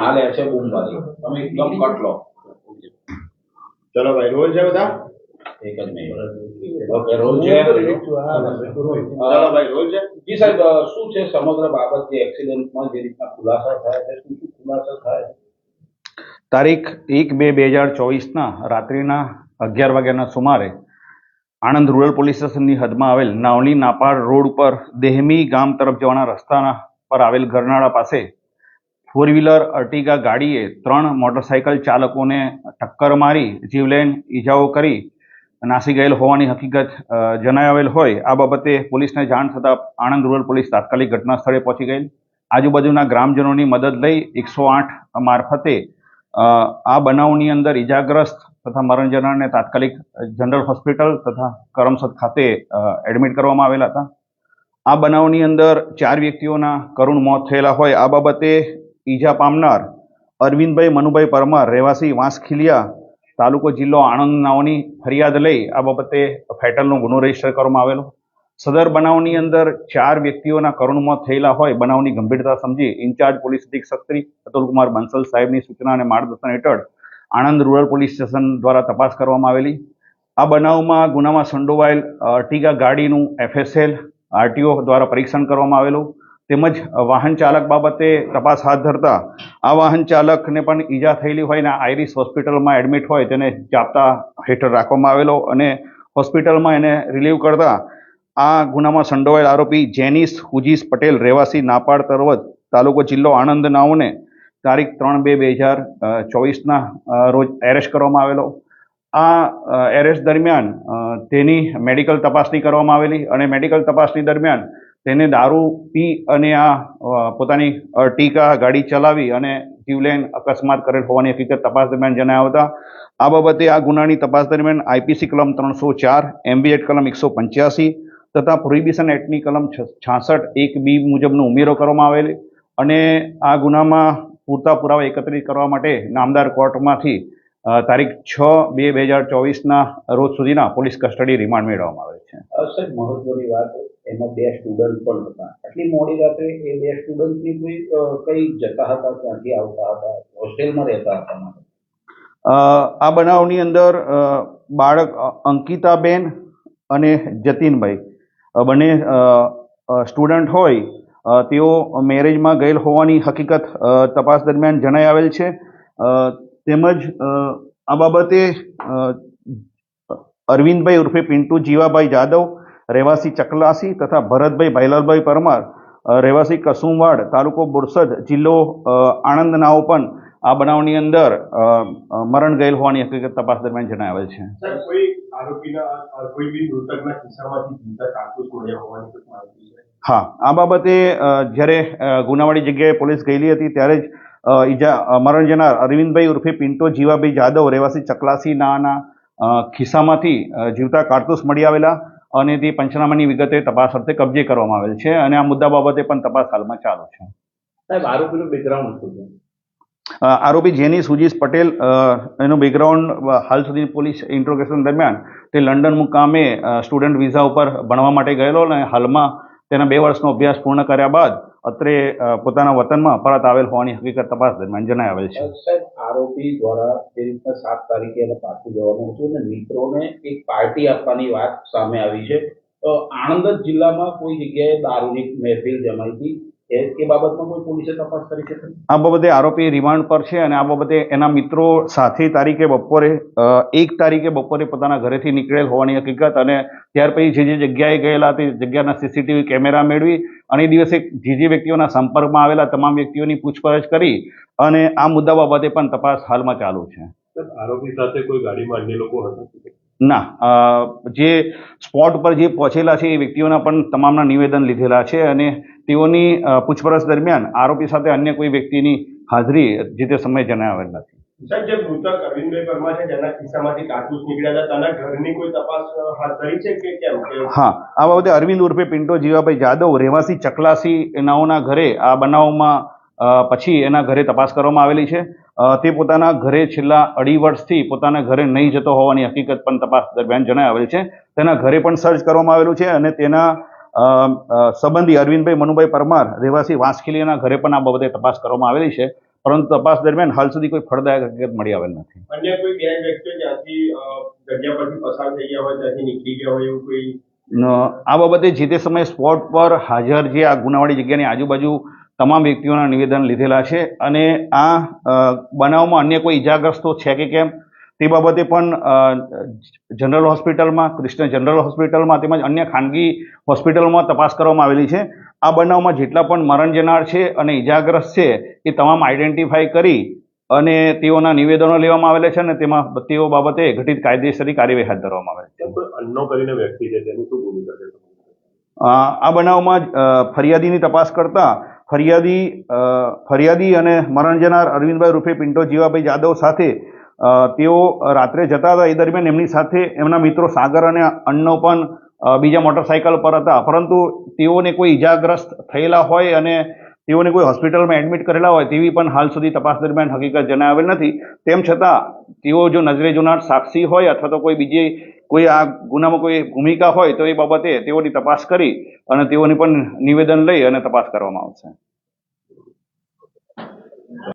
આ લે છે બૂમબારી તમે એકદમ કટ લો ચલો ભાઈ રોલ છે બધા? એક જ નહીં ઓકે રોલ છે. ચલો ભાઈ રોલ છે? જી સાહેબ શું છે સમગ્ર બાબત જે એક્સિડન્ટમાં જે રીતના ખુલાસા થયા છે? શું શું ખુલાસા થયા છે? તારીખ એક બે બે હજાર ચોવીસના રાત્રિના અગિયાર વાગ્યાના સુમારે આણંદ રૂરલ પોલીસ સ્ટેશનની હદમાં આવેલ નાવલી નાપાડ રોડ ઉપર દેહમી ગામ તરફ જવાના રસ્તાના પર આવેલ ગરનાળા પાસે ફોર વ્હીલર અર્ટિગા ગાડીએ ત્રણ મોટરસાયકલ ચાલકોને ટક્કર મારી જીવલેણ ઈજાઓ કરી, નાસી ગયેલ હોવાની હકીકત જણાવેલ હોય. આ બાબતે પોલીસને જાણ થતાં આણંદ રૂરલ પોલીસ તાત્કાલિક ઘટના સ્થળે પહોંચી ગયેલ. આજુબાજુના ગ્રામજનોની મદદ લઈ એકસો આઠ મારફતે આ બનાવની અંદર ઈજાગ્રસ્ત તથા મરણ તાત્કાલિક જનરલ હોસ્પિટલ તથા કરમસદ ખાતે એડમિટ કરવામાં આવેલા હતા. આ બનાવની અંદર ચાર વ્યક્તિઓના કરુણ મોત થયેલા હોય. આ બાબતે ઈજા પામનાર અરવિંદભાઈ મનુભાઈ પરમાર, રહેવાસી વાંસખીલિયા તાલુકો જિલ્લો આણંદ નાઓની ફરિયાદ લઈ આ બાબતે ફેટલનો ગુનો રજિસ્ટર કરવામાં આવેલો. સદર બનાવની અંદર ચાર વ્યક્તિઓના કરુણ મોત થયેલા હોય બનાવની ગંભીરતા સમજી ઇન્ચાર્જ પોલીસ અધિક્ષક શ્રી અતુલકુમાર બંસલ સાહેબની સૂચના અને માર્ગદર્શન હેઠળ આણંદ રૂરલ પોલીસ સ્ટેશન દ્વારા તપાસ કરવામાં આવેલી. આ બનાવમાં ગુનામાં સંડોવાયેલ અર્ટિગા ગાડીનું એફએસએલ, આરટીઓ દ્વારા પરીક્ષણ કરવામાં આવેલું. તેમજ વાહન ચાલક બાબતે તપાસ હાથ ધરતા આ વાહન ચાલકને પણ ઈજા થયેલી હોય ને આઈરિસ હોસ્પિટલમાં એડમિટ હોય તેને જાપતા હેઠળ રાખવામાં આવેલો અને હોસ્પિટલમાં એને રિલીવ કરતા આ ગુનામાં સંડોવાયેલ આરોપી જેનિસ હુજીસ પટેલ રહેવાસી નાપાડ તરવત તાલુકો જિલ્લો આણંદ નાઓને તારીખ ત્રણ બે બે હજાર ચોવીસના રોજ એરેસ્ટ કરવામાં આવેલો. આ એરેસ્ટ દરમિયાન તેની મેડિકલ તપાસણી કરવામાં આવેલી અને મેડિકલ તપાસણી દરમિયાન તેને દારૂ પી અને આ પોતાની અર્ટિકા ગાડી ચલાવી અને જીવલેન અકસ્માત કરેલ હોવાની હકીકત તપાસ દરમિયાન જણાવ્યા હતા. આ બાબતે આ ગુનાની તપાસ દરમિયાન આઈપીસી કલમ ત્રણસો ચાર એમબી એક્ટ કલમ એકસો પંચ્યાસી તથા પ્રોહિબિશન એક્ટની કલમ છાસઠ એક બી મુજબનો ઉમેરો કરવામાં આવેલી અને આ ગુનામાં પૂરતા પુરાવા એકત્રિત કરવા માટે નામદાર કોર્ટમાંથી તારીખ છ બે બે હજાર ચોવીસના રોજ સુધીના પોલીસ કસ્ટડી રિમાન્ડ મેળવવામાં આવે છે. મહત્વની વાત એમાં બે સ્ટુડન્ટ પણ હતા. આટલી મોડી રાત્રે એ બે સ્ટુડન્ટની કોઈ કઈ જતા હતા, ક્યાંથી આવતા હતા હોસ્ટેલમાં રહેતા હતા આ બનાવની અંદર બાળક અંકિતાબેન અને જતીનભાઈ. બંને સ્ટુડન્ટ હોય તેઓ મેરેજમાં ગયેલ હોવાની હકીકત તપાસ દરમિયાન જણાઈ આવેલ છે. તેમજ આ બાબતે અરવિંદભાઈ ઉર્ફે પિન્ટુ જીવાભાઈ જાદવ રહેવાસી ચકલાસી તથા ભરતભાઈ ભાઈલાલભાઈ પરમાર રહેવાસી કસુમવાડ તાલુકો બોરસદ જિલ્લો આણંદનાઓ આણંદ નાઓ પણ આ બનાવની અંદર મરણ ગયેલ હોવાની હકીકત તપાસ દરમિયાન જણાવેલ છે. હા આ બાબતે જ્યારે ગુનાવાળી જગ્યાએ પોલીસ ગયેલી હતી ત્યારે જ ઈજા મરણ જનાર અરવિંદભાઈ ઉર્ફે પિન્ટો જીવાભાઈ જાદવ રહેવાસી ચકલાસી નાના ખિસ્સામાંથી જીવતા કારતૂસ મળી આવેલા. અને તે પંચનામાની વિગતે તપાસ અર્થે કબજે કરવામાં આવેલ છે અને આ મુદ્દા બાબતે પણ તપાસ હાલમાં ચાલુ છે. સાહેબ આરોપીનું બેકગ્રાઉન્ડ શું છે? આરોપી જેની સુજીસ પટેલ એનું બેકગ્રાઉન્ડ હાલ સુધી પોલીસ ઇન્ટ્રોગેશન દરમિયાન તે લંડન મુકામે સ્ટુડન્ટ વિઝા ઉપર ભણવા માટે ગયેલો અને હાલમાં તેના બે વર્ષનો અભ્યાસ પૂર્ણ કર્યા બાદ અત્રે પોતાના વતનમાં પરત આવેલ હોવાની હકીકત તપાસ દરમિયાન જણાવેલ છે. આરોપી દ્વારા જે રીતના સાત તારીખે એને પાછું જવાનું હતું અને મિત્રોને એક પાર્ટી આપવાની વાત સામે આવી છે. આણંદ જિલ્લામાં કોઈ જગ્યાએ દારૂની મહેફિલ જમાઈ હતી. એ એ બાબતમાં કોઈ પોલીસે તપાસ કરી છે આ બાબતે આરોપી રિમાન્ડ પર છે અને આ બાબતે એના મિત્રો સાથે તારીખે બપોરે એક તારીખે બપોરે પોતાના ઘરેથી નીકળેલ હોવાની હકીકત અને ત્યાર પછી જે જે જગ્યાએ ગયેલા તે જગ્યાના સીસીટીવી કેમેરા મેળવી અને એ દિવસે જે જે વ્યક્તિઓના સંપર્કમાં આવેલા તમામ વ્યક્તિઓની પૂછપરછ કરી અને આ મુદ્દા બાબતે પણ તપાસ હાલમાં ચાલુ છે. આરોપી સાથે કોઈ ગાડીમાં અન્ય લોકો હતા? ના અ, જે સ્પોટ પર જે પહોંચેલા છે એ વ્યક્તિઓના પણ તમામના નિવેદન લીધેલા છે અને તેઓની પૂછપરછ દરમિયાન આરોપી સાથે અન્ય કોઈ વ્યક્તિની હાજરી જે તે સમયે જણાવેલ નથી. સાહેબ જે મૃતક અરવિંદભાઈ પરમાર છે જેના ખિસ્સામાંથી કારતૂસ નીકળ્યા હતા તેના ઘરની કોઈ તપાસ હાથ ધરી છે કે કેમ? હા આ બાબતે અરવિંદ ઉર્ફે પિન્ટો જીવાભાઈ જાદવ રહેવાસી ચકલાસી નાઓના ઘરે આ બનાવમાં પછી એના ઘરે તપાસ કરવામાં આવેલી છે. તે પોતાના ઘરે છેલ્લા અઢી વર્ષથી પોતાના ઘરે નહીં જતો હોવાની હકીકત પણ તપાસ દરમિયાન જણાઈ આવેલ છે. તેના ઘરે પણ સર્ચ કરવામાં આવેલું છે અને તેના સંબંધી અરવિંદભાઈ મનુભાઈ પરમાર રહેવાસી વાંસખીલીના ઘરે પણ આ બાબતે તપાસ કરવામાં આવેલી છે. પરંતુ તપાસ દરમિયાન હાલ સુધી કોઈ ફળદાયક હકીકત મળી આવેલ નથી. અન્ય કોઈ બે વ્યક્તિઓ ત્યાંથી જગ્યા પરથી પસાર થઈ ગયા હોય ત્યાંથી નીકળી ગયા હોય એવું કોઈ? આ બાબતે જે તે સમયે સ્પોટ પર હાજર જે આ ગુનાવાળી જગ્યાની આજુબાજુ તમામ વ્યક્તિઓના નિવેદન લીધેલા છે. અને આ બનાવમાં અન્ય કોઈ ઈજાગ્રસ્તો છે કે કેમ? તે બાબતે પણ જનરલ હોસ્પિટલમાં કૃષ્ણ જનરલ હોસ્પિટલમાં તેમજ અન્ય ખાનગી હોસ્પિટલમાં તપાસ કરવામાં આવેલી છે. આ બનાવમાં જેટલા પણ મરણ જનાર છે અને ઈજાગ્રસ્ત છે એ તમામ આઈડેન્ટિફાઈ કરી અને તેઓના નિવેદનો લેવામાં આવેલા છે અને તેમાં તેઓ બાબતે ઘટિત કાયદેસરી કાર્યવાહી હાથ ધરવામાં આવે છે. કરીને વ્યક્તિ છે તેની શું ભૂમિકા છે? આ બનાવમાં ફરિયાદીની તપાસ કરતા ફરિયાદી ફરિયાદી અને મરણ જનાર અરવિંદભાઈ રૂપે પિન્ટો જીવાભાઈ જાદવ સાથે તેઓ રાત્રે જતા હતા. એ દરમિયાન એમની સાથે એમના મિત્રો સાગર અને અન્નો પણ બીજા મોટરસાયકલ પર હતા. પરંતુ તેઓને કોઈ ઈજાગ્રસ્ત થયેલા હોય અને તેઓને કોઈ હોસ્પિટલમાં એડમિટ કરેલા હોય તેવી પણ હાલ સુધી તપાસ દરમિયાન હકીકત જણાવેલ નથી. તેમ છતાં, તેઓ જો નજરે જોનાર સાક્ષી હોય અથવા તો કોઈ બીજી, કોઈ આ ગુનામાં કોઈ ભૂમિકા હોય તો એ બાબતે તેઓની તપાસ કરી અને તેઓની પણ નિવેદન લઈ અને તપાસ કરવામાં આવશે.